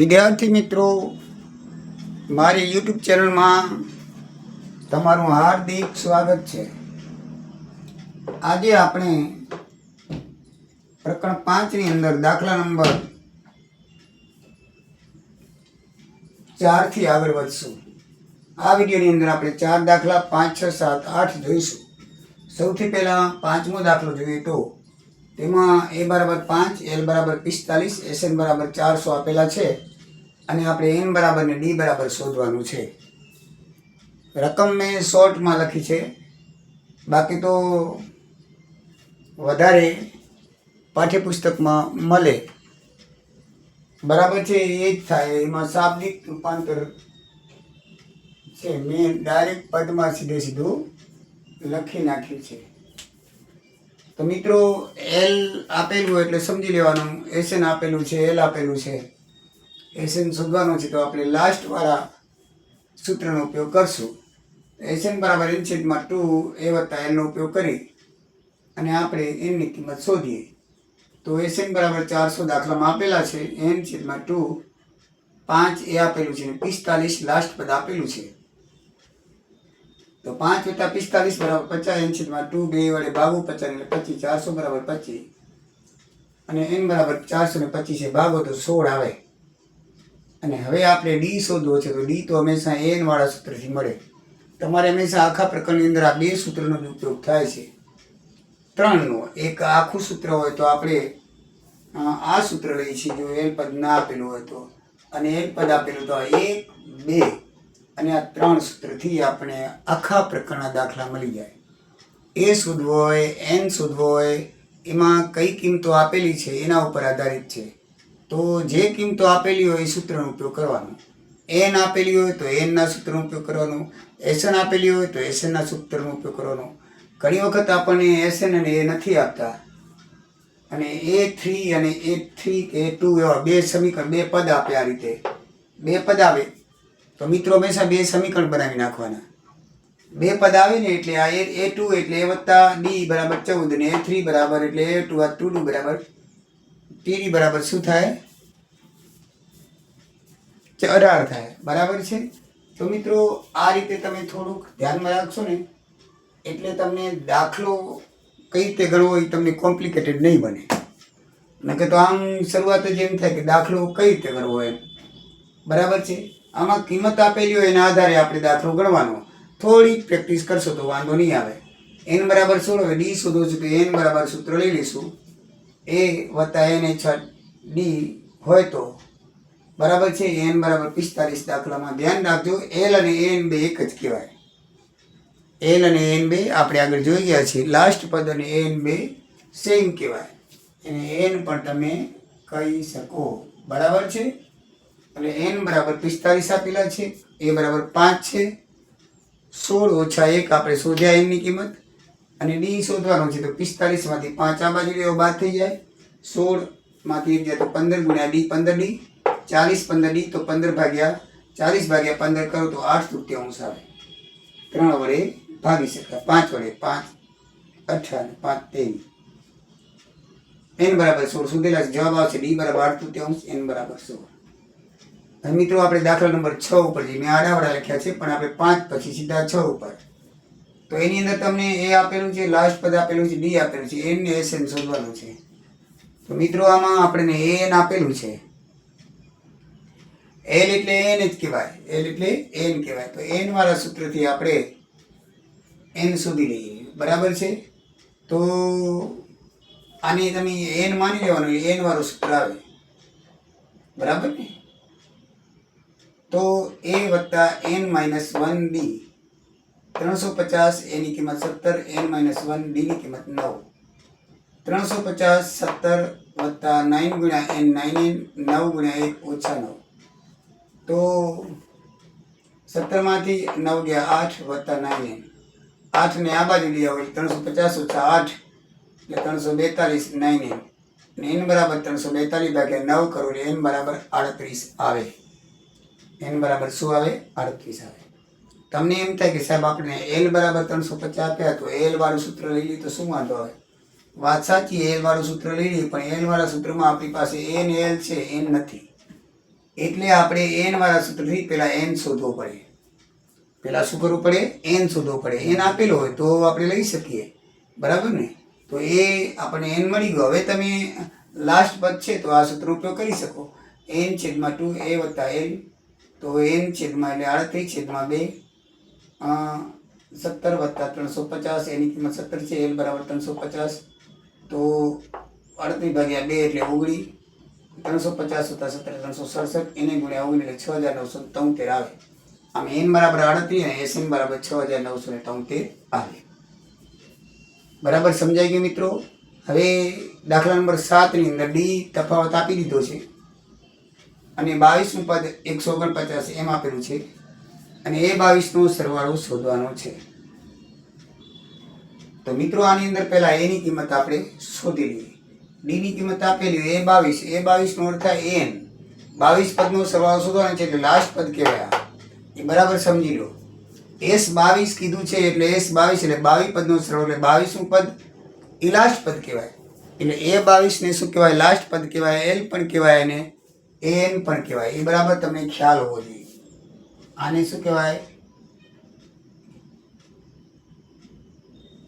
વિદ્યાર્થી મિત્રો, મારી યુટ્યુબ ચેનલમાં તમારું હાર્દિક સ્વાગત છે. આજે આપણે પ્રકરણ પાંચની અંદર દાખલા નંબર ચારથી આગળ વધશું. આ વિડીયોની અંદર આપણે ચાર દાખલા પાંચ, છ, સાત, આઠ જોઈશું. સૌથી પહેલાં પાંચમો દાખલો જોઈએ તો તેમાં એ બરાબર પાંચ, એલ બરાબર પિસ્તાલીસ, એસએન બરાબર ચારસો આપેલા છે. અને આપણે એન બરાબર ને ડી બરાબર શોધવાનું છે. રકમ મેં શોર્ટમાં લખી છે. બાકી તો વધારે પાઠ્યપુસ્તકમાં મળે. બરાબર છે, એ જ થાય. એમાં શાબ્દિક રૂપાંતર છે. મેં ડાયરેક્ટ પદમાં સીધે સીધું લખી નાખ્યું છે. તો મિત્રો એલ આપેલું એટલે સમજી લેવાનું. એસએન આપેલું છે એલ આપેલું છે. એસએન શોધવાનું છે, તો આપણે લાસ્ટવાળા સૂત્રનો ઉપયોગ કરશું. એસએન બરાબર છેદમાં ટુ એ વત્તા એલનો ઉપયોગ કરી અને આપણે એનની કિંમત શોધીએ. તો એસએન બરાબર ચારસો દાખલામાં આપેલા છે એન છેદમાં ટુ પાંચ એ આપેલું છે અને પિસ્તાલીસ લાસ્ટ પદ આપેલું છે. તો પાંચ વત્તા પિસ્તાલીસ બરાબર પચાસ એન ટુ બે વડે ભાગો પચાસ એટલે પચીસ, ચારસો બરાબર પચીસ. અને એન બરાબર ચારસો ને પચીસે ભાગો તો સોળ આવે. અને હવે આપણે ડી શોધવો છે, તો ડી તો હંમેશા એન વાળા સૂત્રથી મળે. તમારે હંમેશા આખા પ્રકરણની અંદર આ બે સૂત્રનો જ ઉપયોગ થાય છે. ત્રણનો, એક આખું સૂત્ર હોય તો આપણે આ સૂત્ર લઈએ છીએ, જો એલ પદ ના આપેલું હોય તો. અને એલ પદ આપેલું તો એક, બે. અને આ ત્રણ સૂત્રથી આપણે આખા પ્રકરણના દાખલા મળી જાય. એ શોધવો હોય, એન શોધવો હોય, એમાં કઈ કિંમતો આપેલી છે એના ઉપર આધારિત છે. તો જે કિંમતો આપેલી હોય એ સૂત્રનો ઉપયોગ કરવાનો. એન આપેલી હોય તો એનના સૂત્રનો ઉપયોગ કરવાનો. એસન આપેલી હોય તો એસએનના સૂત્રનો ઉપયોગ કરવાનો. ઘણી વખત આપણને એસએન અને એ નથી આપતા. અને એ થ્રી અને એ થ્રી કે ટુ એવા બે સમીકરણ, બે પદ આપે આ રીતે. બે પદ આવે. તો મિત્રો હંમેશા બે સમીકરણ બનાવી નાખવાના. બે પદ આવે ને એટલે આ એ ટુ એટલે એ વત્તા ડી બરાબર ચૌદ ને એ થ્રી બરાબર એટલે એ ટુ આ ટુ ટુ બરાબર ટીડી બરાબર શું થાય? અઢાર થાય. બરાબર છે? તો મિત્રો આ રીતે તમે થોડુંક ધ્યાનમાં રાખશો ને, એટલે તમને દાખલો કઈ રીતે ગણવો એ તમને કોમ્પ્લિકેટેડ નહીં બને. નકે તો આમ શરૂઆત જ એમ થાય કે દાખલો કઈ રીતે ગણવો એમ. બરાબર છે? આમાં કિંમત આપેલી હોય એના આધારે આપણે દાખલો ગણવાનો. થોડી પ્રેક્ટિસ કરશો તો વાંધો નહીં આવે. એન બરાબર સોળ હવે ડી શોધો છો તો એન બરાબર સૂત્ર લઈ લઈશું. એ વત્તા એન એ છ ડી હોય તો બરાબર છે એન બરાબર પિસ્તાલીસ દાખલામાં ધ્યાન રાખજો. એલ અને એન બે એક જ કહેવાય. એલ અને એન બે આપણે આગળ જોઈ ગયા છીએ. લાસ્ટ પદ અને એન બે સેમ કહેવાય. અને એન પણ તમે કહી શકો. બરાબર છે? એટલે એન બરાબર પિસ્તાલીસ આપેલા છે એ બરાબર પાંચ છે. સોળ ઓછા એક આપણે શોધ્યા એનની કિંમત. અને ડી શોધવાનો છે તો પિસ્તાલીસમાંથી પાંચ આ બાજુ લેવો બાદ થઈ જાય. સોળમાંથી એક જાય તો પંદર ગુણ્યા ડી પંદર ડી ચાલીસ પંદર ડી તો પંદર ભાગ્યા ચાલીસ ભાગ્યા પંદર કરો તો આઠ તૃતીયાંશ આવે. ત્રણ વડે ભાગી શકાય. પાંચ વડે પાંચ અઠાર પાંચ ત્રેવીસ એન બરાબર સોળ સુધેલા જવાબ આવશે ડી બરાબર આઠ તૃતીયાંશ એન બરાબર સોળ. મિત્રો, આપણે દાખલા નંબર છ ઉપર જઈએ. મેં આડાવાળા લખ્યા છે, પણ આપણે પાંચ પછી સીધા છ ઉપર. તો એની અંદર તમને એ આપેલું છે લાસ્ટ પદ આપેલું છે ડી આપેલું છે એન ને એસ એન શોધવાનું છે. તો મિત્રો, આમાં આપણને એન આપેલું છે. એલ એટલે એન જ કહેવાય. એલ એટલે એન કહેવાય. તો એન વાળા સૂત્રથી આપણે એન શોધી લઈએ. બરાબર છે? તો આને તમે એન માની લેવાનું એન વાળું સૂત્ર આવે. બરાબર ને? તો એ વત્તા એન માઇનસ વન ડી ત્રણસો પચાસ એની કિંમત સત્તર એન માઇનસ વન ડીની કિંમત નવ ત્રણસો પચાસ સત્તર વત્તા નાઇન ગુણ્યા એન નાઇન એન નવ ગુણ્યા એક ઓછા નવ તો સત્તરમાંથી નવ ગયા આઠ વત્તા નાઇન એન આઠને આ બાજુ લઈ આવો એટલે ત્રણસો પચાસ ઓછા આઠ એટલે ત્રણસો બેતાલીસ નાઇન એન અને એન બરાબર ત્રણસો બેતાલીસ ભાગ્યા નવ કરો એટલે એન બરાબર આડત્રીસ આવે એન બરાબર શું આવે? અડત્રીસ આવે. તમને એમ થાય કે સાહેબ, આપણે એલ બરાબર ત્રણસો પચાસ આપ્યા તો એલ વાળું સૂત્ર લઈ લઈએ તો શું વાંધો આવે? વાત સાચી એલ વાળું સૂત્ર લઈ લઈએ પણ એલ વાળા સૂત્રમાં આપણી પાસે એન, એલ છે, એન નથી. એટલે આપણે એન વાળા સૂત્રથી પહેલાં એન શોધવો પડે. પહેલાં શું કરવું પડે? એન શોધવો પડે. એન આપેલો હોય તો આપણે લઈ શકીએ. બરાબર ને? તો એ આપણને એન મળી ગયો. હવે તમે લાસ્ટ પદ છે તો આ સૂત્રનો ઉપયોગ કરી શકો. એન છેદમાં ટુ એ વત્તા એલ તો એન છેદમાં એટલે આડત્રીસ છેદમાં બે સત્તર વત્તા ત્રણસો પચાસ, એની કિંમત સત્તર છે, એલ બરાબર ત્રણસો પચાસ. તો અડત્રીસ ભાગ્યા બે એટલે ઓગણી ત્રણસો પચાસ વત્તા સત્તર ત્રણસો સડસઠ, એને ગુણ્યા ઓગણી એટલે છ હજાર નવસો તોતેર આવે. આમ એન બરાબર આડત્રીસ અને એસ એન બરાબર છ હજાર નવસો ને તોતેર આવે. બરાબર સમજાઈ ગયું મિત્રો? હવે દાખલા નંબર સાતની અંદર ડી તફાવત આપી દીધો છે. અને બાવીસનું પદ એકસો ઓગણપચાસ એમ આપેલું છે. અને એ બાવીસનો સરવાળો શોધવાનો છે. તો મિત્રો, આની અંદર પહેલાં એની કિંમત આપણે શોધી લઈએ. ડીની કિંમત આપેલી હોય એ બાવીસ, એ બાવીસનો અર્થ થાય એન બાવીસ પદનો સરવાળો શોધવાનો છે એટલે લાસ્ટ પદ કહેવાય એ બરાબર સમજી લો. એસ બાવીસ કીધું છે એટલે એસ બાવીસ એટલે બાવીસ પદનો સરવાળો, એટલે બાવીસનું પદ એ લાસ્ટ પદ કહેવાય. એટલે એ બાવીસને શું કહેવાય? લાસ્ટ પદ કહેવાય એલ પણ કહેવાય અને એન પણ કહેવાય. એ બરાબર તમને ખ્યાલ હોવો જોઈએ. આને શું કહેવાય?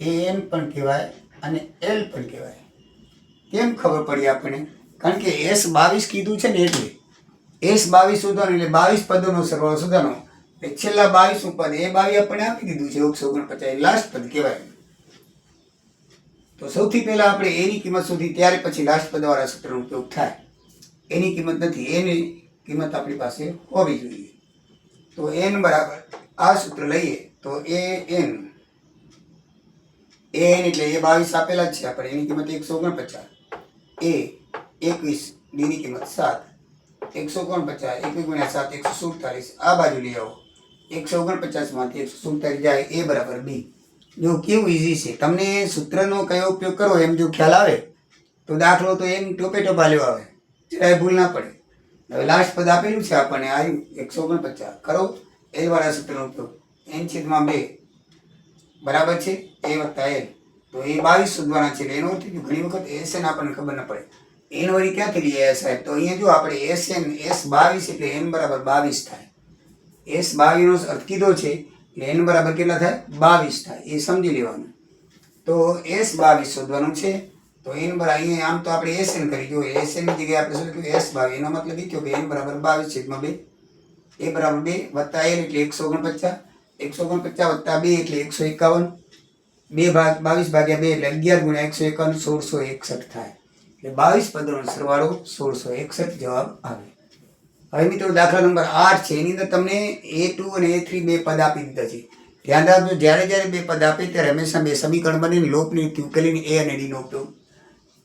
એન પણ કહેવાય અને એલ પણ કહેવાય. કેમ ખબર પડી આપણને? કારણ કે એસ બાવીસ કીધું છે ને એટલે. એસ બાવીસ શોધવાનું એટલે બાવીસ પદોનો સરવાળો શોધવાનો. એટલે છેલ્લા બાવીસ પદ એ બાવી આપણે આપી દીધું છે. એકસો ઓગણપચાસ લાસ્ટ પદ કહેવાય. તો સૌથી પહેલાં આપણે એની કિંમત સુધી ત્યારે પછી લાસ્ટ પદવાળા સૂત્રનો ઉપયોગ થાય. એની કિંમત નથી, એની કિંમત આપણી પાસે હોવી જોઈએ. તો એન બરાબર આ સૂત્ર લઈએ તો એ એન એન એટલે એ બાવીસ આપેલા જ છે આપણે એની કિંમત એકસો ઓગણપચાસ. એ એકવીસ ડીની કિંમત સાત. એકસો ઓગણપચાસ, એકવીસ ગુણ્યા સાત, એકસો સુડતાલીસ. આ બાજુ લઈ આવો. એકસો ઓગણપચાસમાંથી એકસો સુડતાલીસ જાય, એ બરાબર બી જો કેવું ઇઝી છે, તમને સૂત્રનો કયો ઉપયોગ કરો એમ જો ખ્યાલ આવે, તો દાખલો તો એમ ટોપે ટોપા લેવા આવે. જરાય ભૂલ ના પડે. હવે લાસ્ટ પદ આપેલું છે આપણને આવ્યું એકસો ઓગણપચાસ. કરો, એ વાળા સૂત્રનો ઉપયોગ. એન છેદમાં બે. બરાબર છે? એ વત્તા એલ તો એ બાવીસ શોધવાના છે એનો અર્થ ઘણી વખત એસ એન આપણને ખબર ન પડે. એન વળી ક્યાંથી લઈએ સાહેબ? તો અહીંયા જો આપણે એસ એન એસ બાવીસ એટલે એન બરાબર બાવીસ થાય. એસ બાવીસનો અર્થ કીધો છે, એટલે એન બરાબર કેટલા થાય? બાવીસ થાય. એ સમજી લેવાનું. તો એસ બાવીસ શોધવાનું છે તો એન બરાબર અહીંયા આમ તો આપણે એસ એન કરી. જો એસ એનની જગ્યાએ આપણે શું લખ્યું? એસ બાવીસ એનો મતલબ એ થયો કે એન બરાબર બાવીસ છેદમાં બે. એ બરાબર બે વત્તા એન એટલે એકસો ઓગણપચાસ. એકસો ઓગણપચાસ વત્તા બે એટલે એકસો એકાવન. બે ભાગ બાવીસ ભાગ્યા બે એટલે અગિયાર ગુણ્યા એકસો એકાવન સોળસો એકસઠ થાય. એટલે બાવીસ પદોનો સરવાળો સોળસો એકસઠ જવાબ આવે. હવે મિત્રો દાખલા નંબર આઠ છે. એની અંદર તમને એ ટુ અને એ થ્રી બે પદ આપી દીધા છે. ધ્યાન રાખજો, જ્યારે જ્યારે બે પદ આપે ત્યારે હંમેશા બે સમીકરણ બનીને લોપની ઉકેલીને એ અને ડીનો ઉપયોગ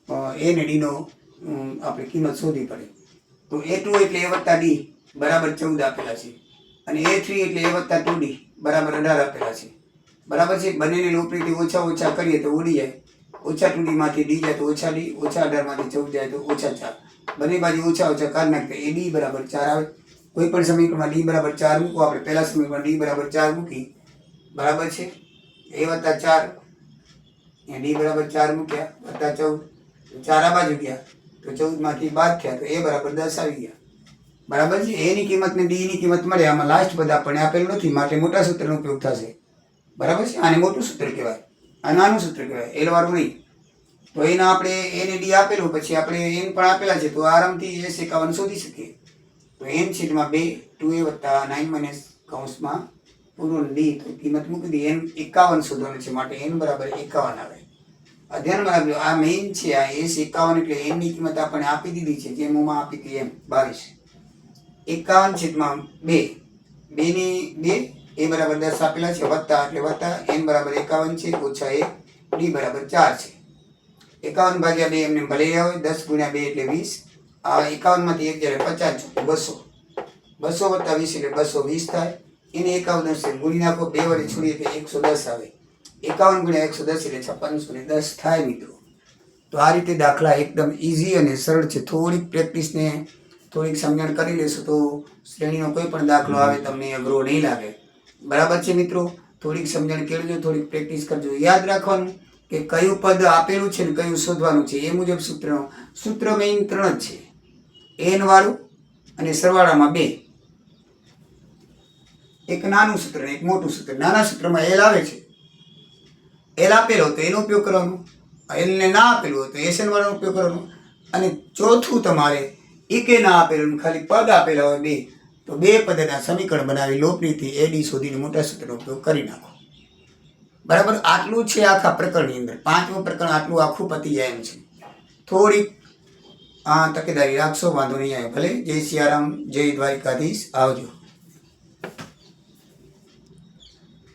અ, એ અને ડીનો આપણે કિંમત શોધવી પડે. તો એ ટુ એટલે એ વત્તા ડી બરાબર ચૌદ આપેલા છે. અને એ થ્રી એટલે એ વત્તા ટુ ડી બરાબર અઢાર આપેલા છે. બરાબર છે? બંનેને લોપરીથી ઓછા ઓછા કરીએ તો ઉડી જાય. ઓછા ટુ ડીમાંથી ડી જાય તો ઓછા ડી ઓછા અઢારમાંથી ચૌદ જાય તો ઓછા ચાર. બંને બાજુ ઓછા ઓછા કાઢ નાખતા એ ડી બરાબર ચાર આવે. કોઈ પણ સમીકરણમાં ડી બરાબર ચાર મૂકો આપણે પહેલા સમીકરણમાં ડી બરાબર ચાર મૂકી. બરાબર છે? એ વત્તા ચાર. ડી બરાબર ચાર મૂક્યા વત્તા ચૌદ. ચાર બાજુ ગયા. તો ચૌદમાંથી બાદ થયા, તો એ બરાબર દસ આવી ગયા. બરાબર છે? એની કિંમત ને ડી ની કિંમત મળે. આમાં લાસ્ટ પદ આપણને આપેલું નથી. માટે મોટા સૂત્રનો ઉપયોગ થશે. બરાબર છે? આને મોટું સૂત્ર કહેવાય. આ નાનું સૂત્ર કહેવાય. એલ વાળું નહીં. તો એના આપણે એને ડી આપેલું, પછી આપણે એન પણ આપેલા છે, તો આરામથી એસ એકાવન શોધી શકીએ. તો એન છેદમાં બે, ટુ એ વત્તા નાઇન માઇનસ કૌંસમાં પૂરું ડી તો કિંમત મૂકી દઈએ. એન એકાવન શોધવાનું છે. માટે એન બરાબર એકાવન આવે. ધ્યાનમાં રાખજો આ મેઇન છે, આ એસ એકાવન એટલે એનની કિંમત આપણને આપી દીધી છે જેમ ઉમાં આપી હતી એમ, બાવીસ. એકાવન છેદમાં બે. બેની બે, એ બરાબર દસ આપેલા છે, વત્તા એટલે વત્તા એન બરાબર એકાવન છે, ઓછા એક ડી બરાબર ચાર છે. એકાવન ભાગ્યા બે એમને ભલે હોય દસ ગુણ્યા બે એટલે વીસ. આ એકાવનમાંથી એક જ્યારે પચાસ બસો. બસો વત્તા વીસ એટલે બસો વીસ થાય. એને એકાવન ગુણી નાખો, બે વડે છોડીએ એટલે એકસો દસ આવે. એકાવન ગુણ્યા એકસો દસ એટલે છપ્પનસો ને દસ થાય મિત્રો. તો આ રીતે દાખલા એકદમ ઇઝી અને સરળ છે. થોડીક પ્રેક્ટિસને થોડીક સમજણ કરી લેશો તો શ્રેણીનો કોઈ પણ દાખલો આવે તમને અઘરો નહીં લાગે. બરાબર છે મિત્રો? થોડીક સમજણ કેળજો, થોડીક પ્રેક્ટિસ કરજો. યાદ રાખવાનું કે કયું પદ આપેલું છે ને કયું શોધવાનું છે. એ મુજબ સૂત્રનો સૂત્ર મેઇન ત્રણ જ છે. એન વાળું અને સરવાળામાં બે. એક નાનું સૂત્ર એક મોટું સૂત્ર. નાના સૂત્રમાં એલ આવે છે. એલ આપેલો હતો એનો ઉપયોગ કરવાનો, એલને ના આપેલું હોય તો એસએન વાળાનો ઉપયોગ કરવાનો. અને ચોથું તમારે ઈકે ના આપેલું ખાલી પદ આપેલા હોય બે, તો બે પદના સમીકરણ બનાવી લોપનીથી એડી શોધીને મોટા સૂત્રનો ઉપયોગ કરી નાખો. બરાબર? આટલું છે આખા પ્રકરણની અંદર. પાંચમું પ્રકરણ આટલું આખું પતી જાય એમ છે. થોડીક, આ તકેદારી રાખશો, વાંધો નહીં આવે. ભલે. જય સિયારામ, જય દ્વારિકાધીશ. આવજો.